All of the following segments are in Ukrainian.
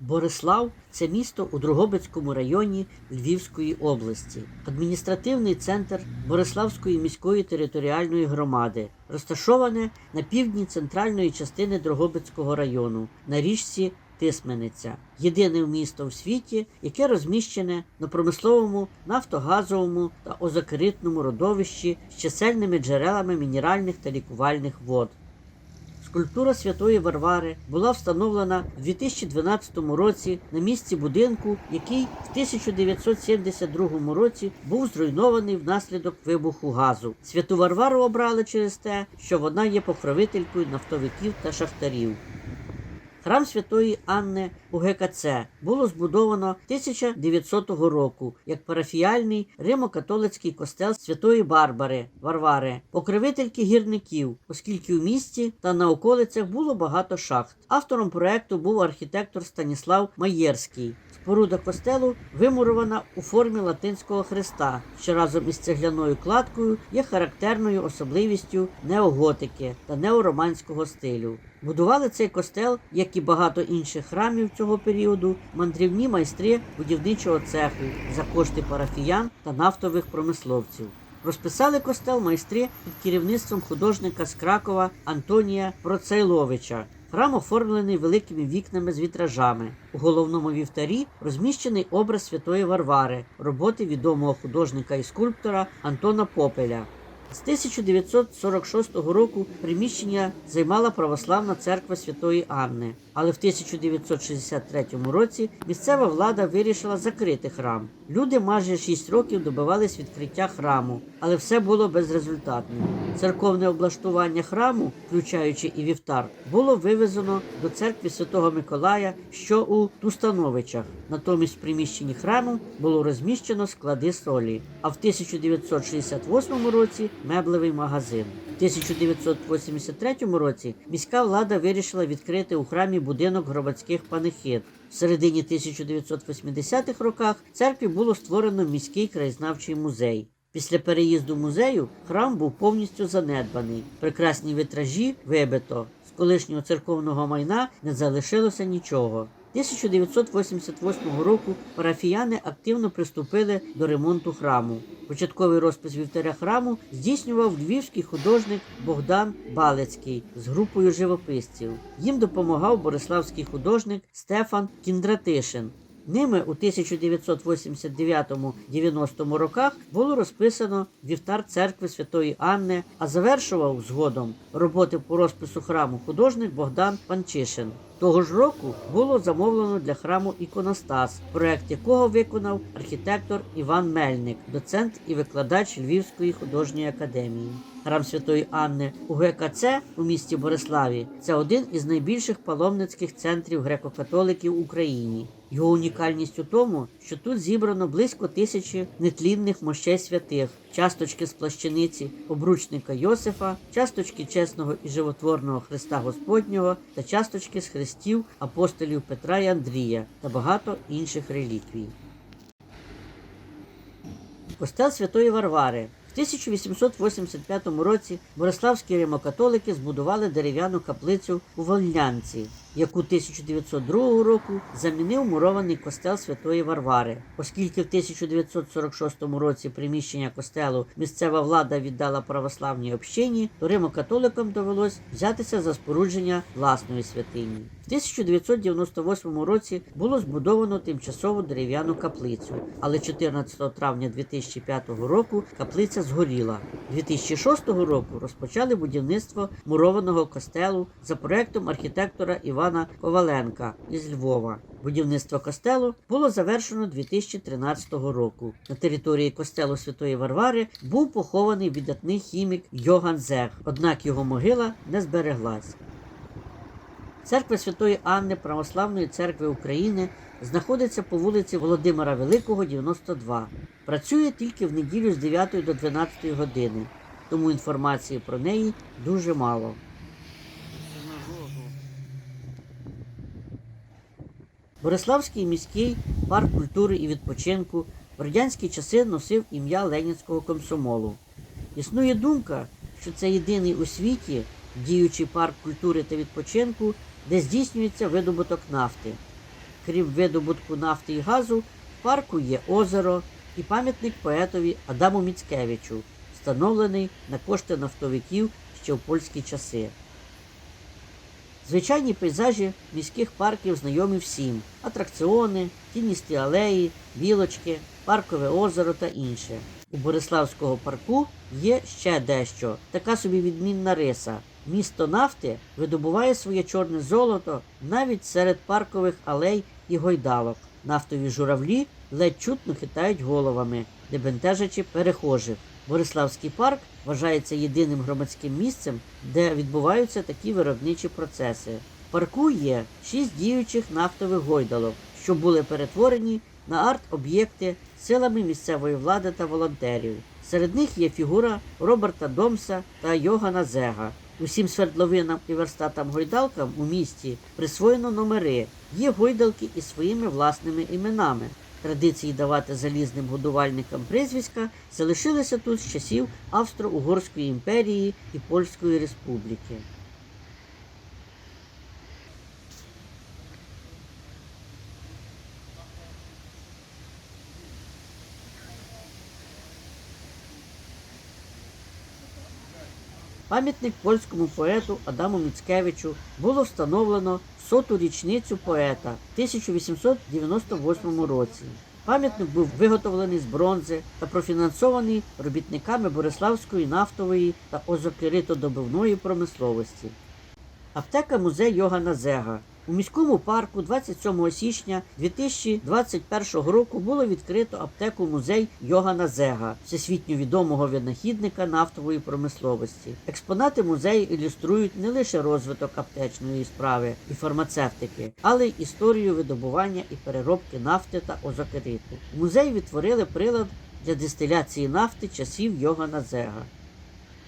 Борислав це місто у Дрогобицькому районі Львівської області, адміністративний центр Бориславської міської територіальної громади, розташоване на півдні центральної частини Дрогобицького району на річці Тисмениця, єдине місто в світі, яке розміщене на промисловому, нафтогазовому та озокеритному родовищі з чисельними джерелами мінеральних та лікувальних вод. Скульптура Святої Варвари була встановлена в 2012 році на місці будинку, який в 1972 році був зруйнований внаслідок вибуху газу. Святу Варвару обрали через те, що вона є покровителькою нафтовиків та шахтарів. Храм Святої Анни у ГКЦ було збудовано 1900 року як парафіальний римо-католицький костел Святої Барбари Варвари, покровительки гірників, оскільки у місті та на околицях було багато шахт. Автором проекту був архітектор Станіслав Маєрський. Споруда костелу вимурована у формі латинського хреста, що разом із цегляною кладкою є характерною особливістю неоготики та неороманського стилю. Будували цей костел, як і багато інших храмів цього періоду, мандрівні майстри будівничого цеху за кошти парафіян та нафтових промисловців. Розписали костел майстри під керівництвом художника з Кракова Антонія Процейловича. Храм оформлений великими вікнами з вітражами. У головному вівтарі розміщений образ Святої Варвари, роботи відомого художника і скульптора Антона Попеля. З 1946 року приміщення займала православна церква Святої Анни, але в 1963 році місцева влада вирішила закрити храм. Люди майже 6 років добивались відкриття храму, але все було безрезультатним. Церковне облаштування храму, включаючи і вівтар, було вивезено до церкви Святого Миколая, що у Тустановичах. Натомість в приміщенні храму було розміщено склади солі. А в 1968 році меблевий магазин. У 1983 році міська влада вирішила відкрити у храмі будинок громадських панихид. В середині 1980-х роках церкві було створено міський краєзнавчий музей. Після переїзду музею храм був повністю занедбаний. Прекрасні витражі вибито. З колишнього церковного майна не залишилося нічого. 1988 року парафіяни активно приступили до ремонту храму. Початковий розпис вівтаря храму здійснював львівський художник Богдан Балецький з групою живописців. Їм допомагав бориславський художник Стефан Кіндратишин. Ними у 1989-90 роках було розписано вівтар церкви Святої Анни, а завершував згодом роботи по розпису храму художник Богдан Панчишин. Того ж року було замовлено для храму іконостас, проект якого виконав архітектор Іван Мельник, доцент і викладач Львівської художньої академії. Храм Святої Анни у ГКЦ у місті Бориславі це один із найбільших паломницьких центрів греко-католиків в Україні. Його унікальність у тому, що тут зібрано близько тисячі нетлінних мощей святих, часточки з плащаниці, обручника Йосифа, часточки чесного і животворного Христа Господнього та часточки з хрестів апостолів Петра і Андрія та багато інших реліквій. Костел Святої Варвари. В 1885 році бориславські римокатолики збудували дерев'яну каплицю у Вольнянці, яку 1902 року замінив мурований костел Святої Варвари. Оскільки в 1946 році приміщення костелу місцева влада віддала православній общині, то римокатоликам довелось взятися за спорудження власної святині. В 1998 році було збудовано тимчасову дерев'яну каплицю, але 14 травня 2005 року каплиця згоріла. 2006 року розпочали будівництво мурованого костелу за проектом архітектора Івана Коваленка із Львова. Будівництво костелу було завершено 2013 року. На території костелу Святої Варвари був похований видатний хімік Йоган Зех, однак його могила не збереглась. Церква Святої Анни Православної церкви України знаходиться по вулиці Володимира Великого, 92. Працює тільки в неділю з 9 до 12 години, тому інформації про неї дуже мало. Бориславський міський парк культури і відпочинку в радянські часи носив ім'я Ленінського комсомолу. Існує думка, що це єдиний у світі діючий парк культури та відпочинку, де здійснюється видобуток нафти. Крім видобутку нафти і газу, в парку є озеро і пам'ятник поетові Адаму Міцкевичу, встановлений на кошти нафтовиків ще в польські часи. Звичайні пейзажі міських парків знайомі всім: атракціони, тіністі алеї, білочки, паркове озеро та інше. У Бориславського парку є ще дещо, така собі відмінна риса. Місто нафти видобуває своє чорне золото навіть серед паркових алей і гойдалок. Нафтові журавлі ледь чутно хитають головами, не бентежачи перехожих. Бориславський парк вважається єдиним громадським місцем, де відбуваються такі виробничі процеси. В парку є шість діючих нафтових гойдалок, що були перетворені на арт-об'єкти силами місцевої влади та волонтерів. Серед них є фігура Роберта Домса та Йогана Зега. Усім свердловинам і верстатам гойдалкам у місті присвоєно номери. Є гойдалки із своїми власними іменами. Традиції давати залізним годувальникам прізвиська залишилися тут з часів Австро-Угорської імперії і Польської республіки. Пам'ятник польському поету Адаму Міцкевичу було встановлено в соту річницю поета в 1898 році. Пам'ятник був виготовлений з бронзи та профінансований робітниками Бориславської нафтової та озокеритодобивної промисловості. Аптека музей Йогана Зега. У міському парку 27 січня 2021 року було відкрито аптеку музей Йогана Зега, всесвітньо відомого винахідника нафтової промисловості. Експонати музею ілюструють не лише розвиток аптечної справи і фармацевтики, але й історію видобування і переробки нафти та озокериту. В музеї відтворили прилад для дистиляції нафти часів Йогана Зега.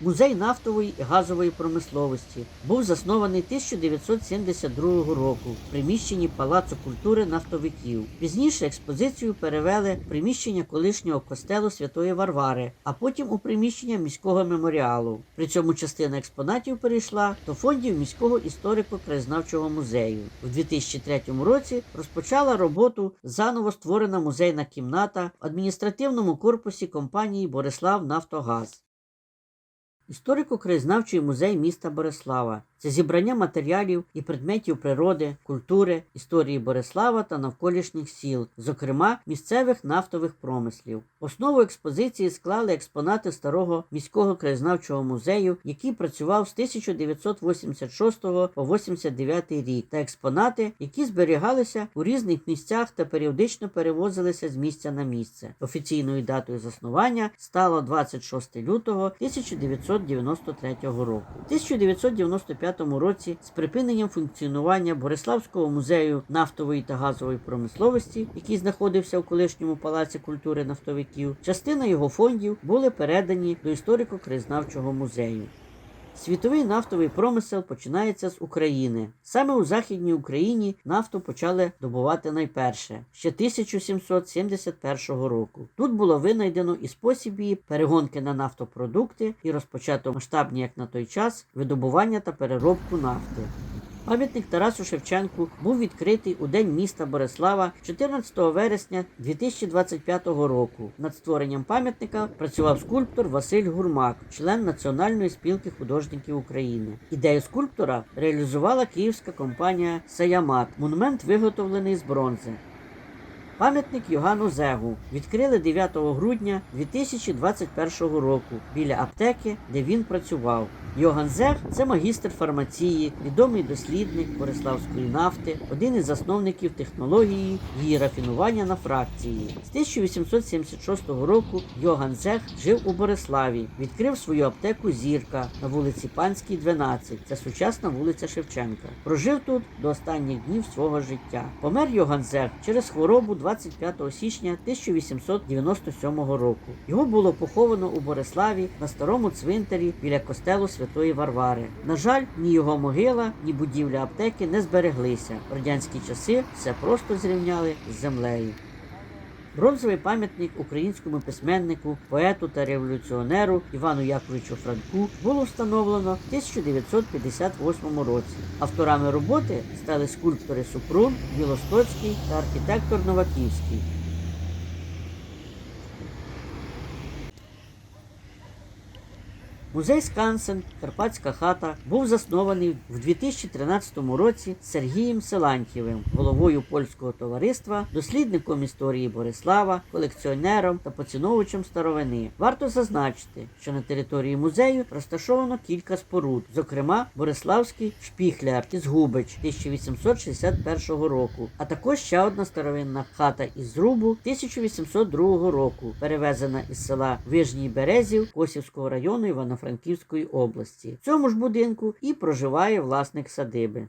Музей нафтової і газової промисловості був заснований 1972 року в приміщенні Палацу культури нафтовиків. Пізніше експозицію перевели в приміщення колишнього костелу Святої Варвари, а потім у приміщення міського меморіалу. При цьому частина експонатів перейшла до фондів міського історико-краєзнавчого музею. У 2003 році розпочала роботу заново створена музейна кімната в адміністративному корпусі компанії Борислав Нафтогаз. Історико-краєзнавчий музей міста Борислава це зібрання матеріалів і предметів природи, культури, історії Борислава та навколишніх сіл, зокрема місцевих нафтових промислів. Основу експозиції склали експонати старого міського краєзнавчого музею, який працював з 1986 по 89 рік, та експонати, які зберігалися у різних місцях та періодично перевозилися з місця на місце. Офіційною датою заснування стало 26 лютого 1993 року. В 1995 році з припиненням функціонування Бориславського музею нафтової та газової промисловості, який знаходився у колишньому палаці культури нафтовиків, частина його фондів були передані до історико-краєзнавчого музею. Світовий нафтовий промисел починається з України. Саме у Західній Україні нафту почали добувати найперше ще 1771 року. Тут було винайдено і спосіб її перегонки на нафтопродукти і розпочато масштабні, як на той час, видобування та переробку нафти. Пам'ятник Тарасу Шевченку був відкритий у день міста Борислава 14 вересня 2025 року. Над створенням пам'ятника працював скульптор Василь Гурмак, член Національної спілки художників України. Ідею скульптора реалізувала київська компанія Саямат. Монумент виготовлений з бронзи. Пам'ятник Йогану Зегу відкрили 9 грудня 2021 року біля аптеки, де він працював. Йоган Зег це магістр фармації, відомий дослідник Бориславської нафти, один із засновників технології її рафінування на фракції. З 1876 року Йоган Зег жив у Бориславі, відкрив свою аптеку Зірка на вулиці Панській, 12. Це сучасна вулиця Шевченка. Прожив тут до останніх днів свого життя. Помер Йоган Зег через хворобу 25 січня 1897 року. Його було поховано у Бориславі на старому цвинтарі біля костелу Святої Варвари. На жаль, ні його могила, ні будівля аптеки не збереглися. В радянські часи все просто зрівняли з землею. Бронзовий пам'ятник українському письменнику, поету та революціонеру Івану Яковичу Франку було встановлено в 1958 році. Авторами роботи стали скульптори Супрун, Білостоцький та архітектор Новаківський. Музей Скансен Карпатська хата був заснований в 2013 році Сергієм Силантьєвим, головою польського товариства, дослідником історії Борислава, колекціонером та поціновувачем старовини. Варто зазначити, що на території музею розташовано кілька споруд, зокрема Бориславський шпіхляр із Губич 1861 року, а також ще одна старовинна хата із зрубу 1802 року, перевезена із села Вижній Березів Косівського району Івано-Франківської області. В цьому ж будинку і проживає власник садиби.